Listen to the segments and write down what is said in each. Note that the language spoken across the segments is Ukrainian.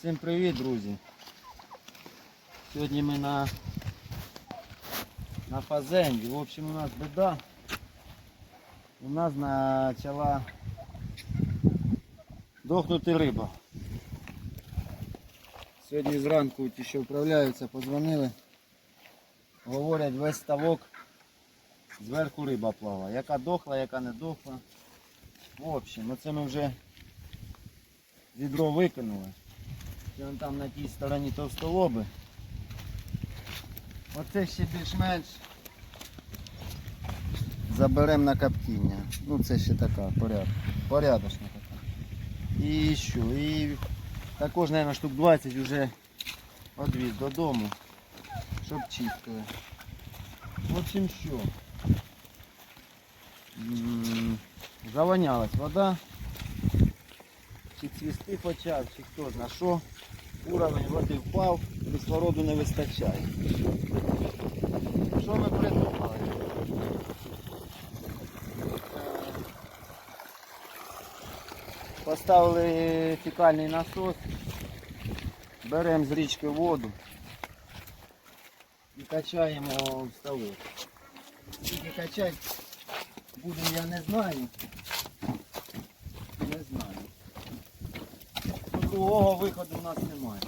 Всім привіт, друзі. Сьогодні ми на, на фазенді. В общем, у нас біда. У нас почала дохнути риба. Сьогодні зранку ті, що вправляються, подзвонили. Говорять, весь ставок зверху риба плаває. Яка дохла, яка не дохла. В общем, оце ми вже відро викинули. Це вон там на тій стороні товстолоби. Оце ще більш-менш заберемо на коптіння. Ну це ще така поряд... порядочна така. І що? І також, мабуть, штук 20 вже одвіз додому, щоб чистили. В общем, що? Завонялась вода. Чи цвісти почав, чи хто зна що. Уровень води впав, кислороду не вистачає. Що ми придумали? Е, Поставили фікальний насос, беремо з річки воду і качаємо в ставок. Скільки качати будемо, я не знаю. Не знаю. Ну, Другого виходу в нас немає.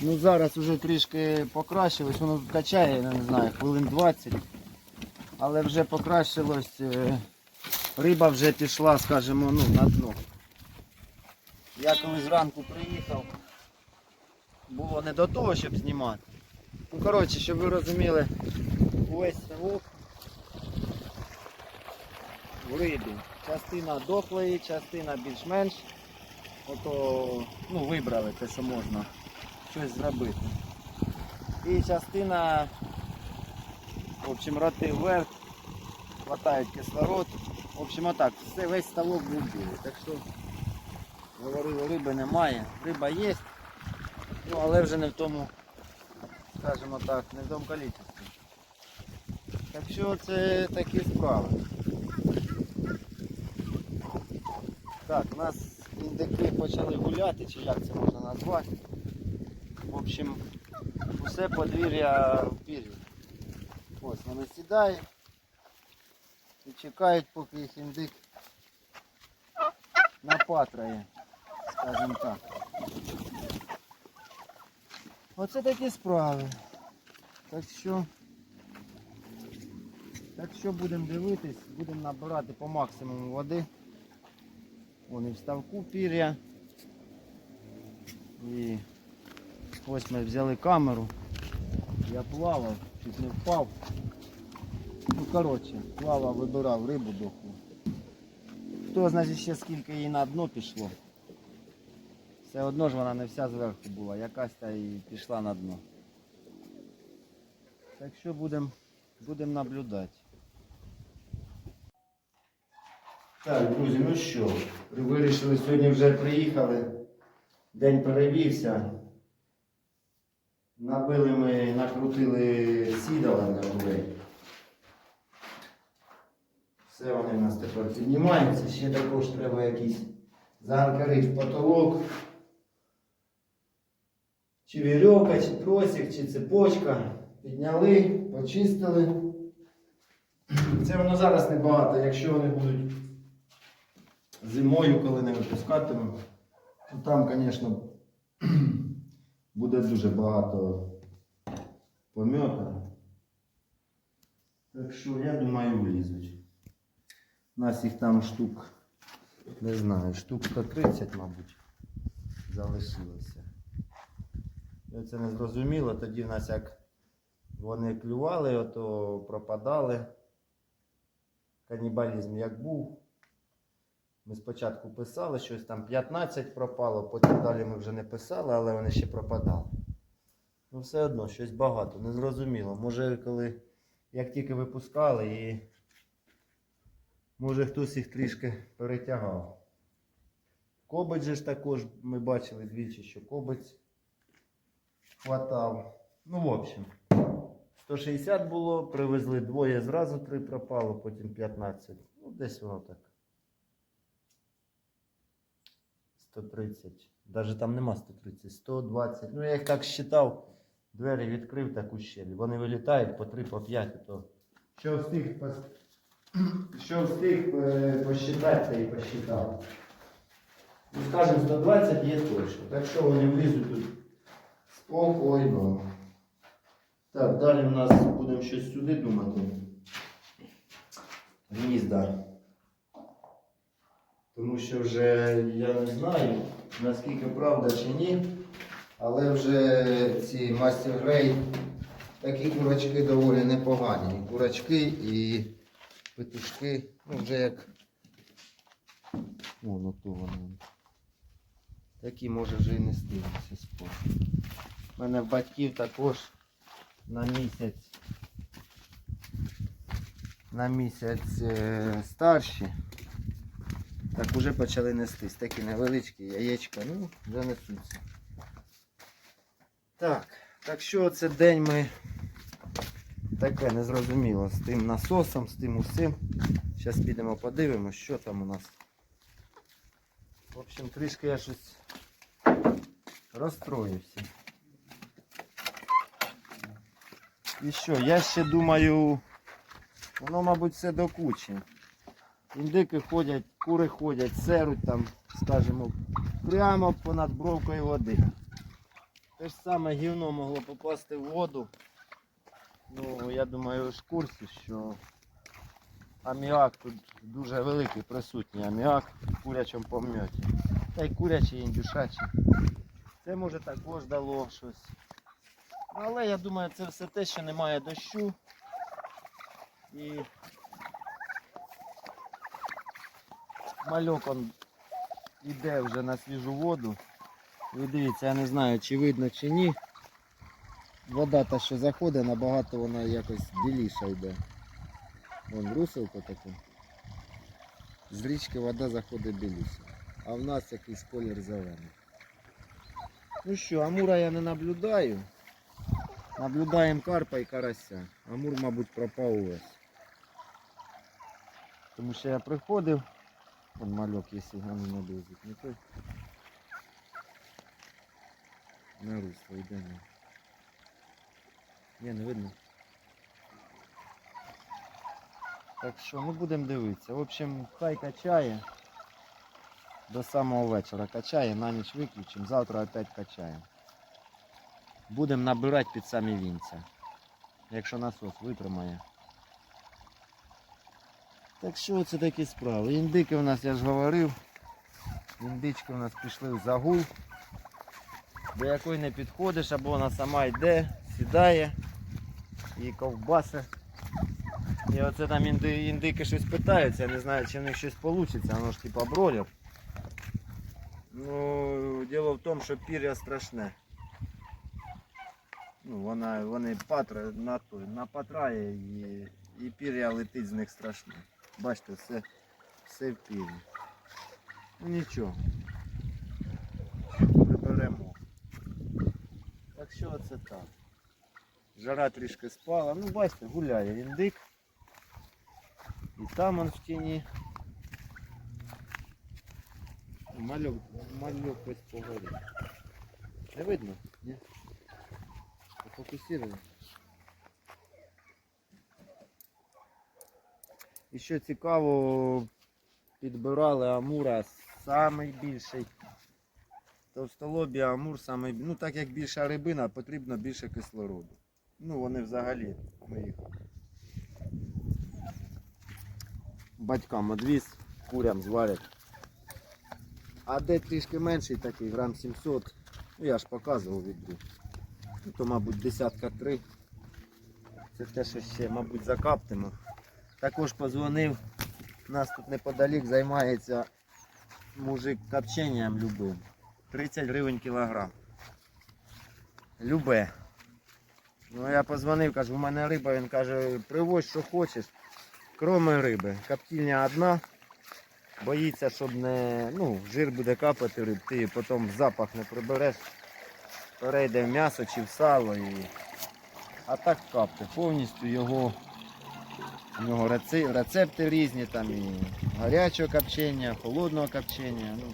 Ну зараз вже трішки покращилось, воно качає, я не знаю, хвилин 20. Але вже покращилось, е, риба вже пішла, скажімо, ну, на дно. Я коли зранку приїхав, було не до того, щоб знімати. Ну коротше, щоб ви розуміли, увесь ставок в рибі. Частина дохлої, частина більш-менш. Ото ну, вибрали те, що можна щось зробити. І частина, в общем, роти вверх, хватають кислород. В общем, отак, все, весь ставок був. Так що, говорили, риби немає. Риба є, ну але вже не в тому, скажімо так, не в тому кількості. Так що це такі справи. Так, у нас індики почали гуляти, чи як це можна назвати. В общем, усе подвір'я в пір'ї. Ось вони сідають і чекають, поки їх індик напатрає, скажімо так. Оце такі справи. Так що, так що будемо дивитись, будемо набирати по максимуму води. Вони в ставку пір'я. І ось ми взяли камеру. Я плавав, чуть не впав. Ну коротше, плавав, вибирав рибу дохлу. Хто знає ще скільки її на дно пішло. Все одно ж вона не вся зверху була, якась та і пішла на дно. Так що будемо будем наблюдати. Так, друзі, ну що, вирішили сьогодні вже приїхали. День перевівся. Набили ми, накрутили сідала на улей. Все вони в нас тепер піднімаються. Ще також треба якийсь заанкарити потолок. Чи вірьовка, чи тросик, чи цепочка. Підняли, почистили. Це воно зараз небагато, якщо вони будуть зимою, коли не випускатимемо, то там, звісно, буде дуже багато помьота. Так що, я думаю, влізуть. У нас їх там штук, не знаю, штук 130, мабуть, залишилося. І Це не зрозуміло, тоді в нас як вони клювали, ото пропадали. Канібалізм як був. Ми спочатку писали, щось там 15 пропало, потім далі ми вже не писали, але вони ще пропадали. Ну все одно, щось багато, незрозуміло. Може, коли як тільки випускали і може хтось їх трішки перетягав. Кобець же ж також ми бачили двічі, що кобець хватав. Ну, в общем, 160 було, привезли двоє зразу, три пропало, потім 15. Ну, десь воно так. 130. Навіть там нема 130, 120. Ну, я їх так считав, двері відкрив таку щель. Вони вилітають по 3, по 5, то. Що встиг, що встиг е, посчитати, та і посчитав. Ну, скажімо, 120 є точно. Так що вони влізуть тут спокійно. Так, далі у нас будемо щось сюди думати. Гнізда. Тому що вже я не знаю, наскільки правда чи ні, але вже ці Master Grey такі курочки доволі непогані. І курочки, і петушки. Ну, вже як. Вон ото вони. Такі може вже і не стилися спор. У мене батьків також на місяць. На місяць е, старші. Так уже почали нестись. Такі невеличкі яєчка, ну, вже несуться. Так, так що це день ми таке незрозуміло з тим насосом, з тим усім. Зараз підемо подивимось, що там у нас. В общем, трішки я щось розстроївся. І що, я ще думаю, воно, мабуть, все до кучі. Індики ходять, кури ходять, серуть там, скажімо, прямо понад бровкою води. Те ж саме гівно могло попасти в воду. Ну, я думаю, ви ж в курсі, що аміак тут дуже великий присутній аміак в курячому пом'яті. Та й курячий, і індюшачий. Це може також дало щось. Ну, але я думаю, це все те, що немає дощу. І мальок он іде вже на свіжу воду. Ви дивіться, я не знаю, чи видно, чи ні. Вода та, що заходить, набагато вона якось біліша йде. Вон руселко таке. З річки вода заходить біліша. А в нас якийсь колір зелений. Ну що, амура я не наблюдаю. Наблюдаємо карпа і карася. Амур, мабуть, пропав увесь. Тому що я приходив. Вон мальок, якщо його не наблизить. Не той. На русло йде. Не. Ні, не видно. Так що, ну будемо дивитися. В общем, хай качає. До самого вечора качає, на ніч виключимо, завтра опять качаємо. Будемо набирати під самі вінця. Якщо насос витримає. Так що це такі справи. Індики у нас, я ж говорив, індички у нас пішли в загул, до якої не підходиш, або вона сама йде, сідає і ковбаси. І оце там інди, індики щось питаються, я не знаю, чи в них щось вийде, воно ж типа бролер. Ну, діло в тому, що пір'я страшне. Ну, вона, вони патра, на, той, напатрає і, і пір'я летить з них страшне. Бачите, все, все в пір'ї. Ну нічого. Приберемо. Так що це так. Жара трішки спала. Ну бачите, гуляє індик. І там он в тіні. Мальок, мальок ось погорів. Не видно? Ні? Фокусировано. І що цікаво, підбирали амура самий більший. Товстолобі амур самий, ну так як більша рибина, потрібно більше кислороду. Ну вони взагалі ми їх батькам одвіз, курям зварять. А де трішки менший такий, грам 700, ну я ж показував відбув. Ну, то, мабуть, десятка три. Це те, що ще, мабуть, закаптимо. Також позвонив. У нас тут неподалік займається мужик копченням любим. 30 гривень кілограм. Любе. Ну я позвонив, кажу, у мене риба, він каже, привозь, що хочеш. Кроме риби. Коптільня одна. Боїться, щоб не. Ну, жир буде капати риб, ти потім запах не прибереш. Перейде в м'ясо чи в сало і А так капти. Повністю його. У нього рецепти різні, там і гарячого копчення, холодного копчення. Ну.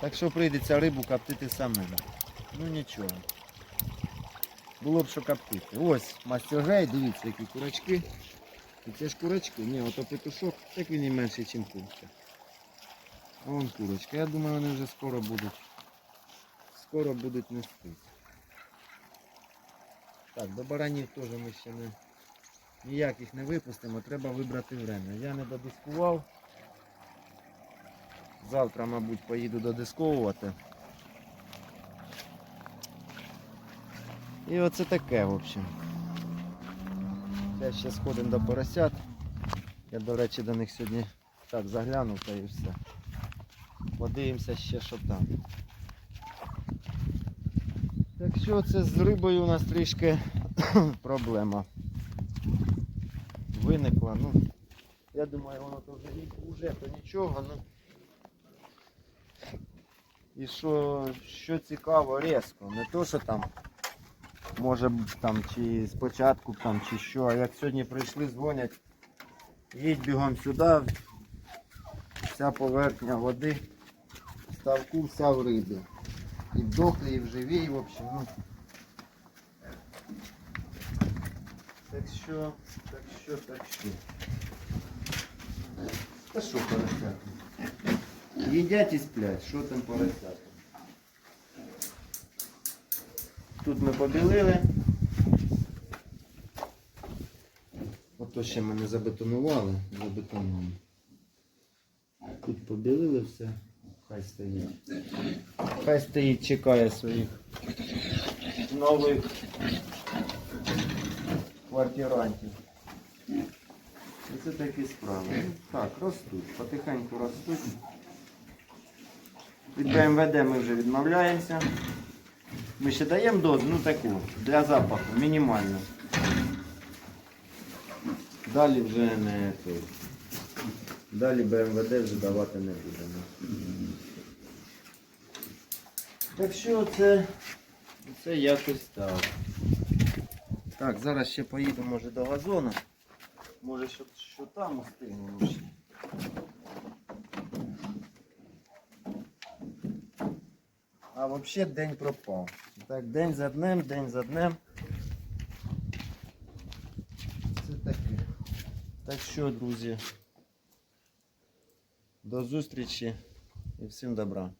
Так що прийдеться рибу коптити самим. Ну нічого. Було б що коптити. Ось мастер дивіться, які курочки. І це ж курочки? Ні, ото петушок, так він і менший, ніж курка. Вон курочка. Я думаю, вони вже скоро будуть. Скоро будуть нести. Так, до баранів теж ми ще не ніяких не випустимо, треба вибрати время. Я не додискував. Завтра, мабуть, поїду додисковувати. І оце таке, в общем. Зараз ще сходимо до поросят. Я, до речі, до них сьогодні так заглянув та і все. Подивимося ще, що там. Так що це з рибою у нас трішки проблема виникла. Ну, я думаю, воно то вже, вже то нічого. Ну. І що, що цікаво, різко. Не то, що там може там чи спочатку там, чи що, а як сьогодні прийшли, дзвонять, їдь бігом сюди, вся поверхня води, ставку вся в рибі. І в дохлій, і в живій, в общем, ну. Так що, так що, так що. Та що поросята? Їдять і сплять, що там поросята? Тут ми побілили. Ото ще ми не забетонували, забетонуємо. Тут побілили все, хай стоїть. Хай стоїть, чекає своїх нових квартирантів. І це такі справи. Так, ростуть, потихеньку ростуть. Від БМВД ми вже відмовляємося. Ми ще даємо дозу, ну таку, для запаху, мінімальну. Далі вже не той. Далі БМВД вже давати не будемо. Так що це, це якось так. Так, зараз ще поїдемо може до газону. Може що, що там устигнемо ще. А взагалі день пропав. Так, день за днем, день за днем. Це таке. Так що, друзі, до зустрічі і всім добра.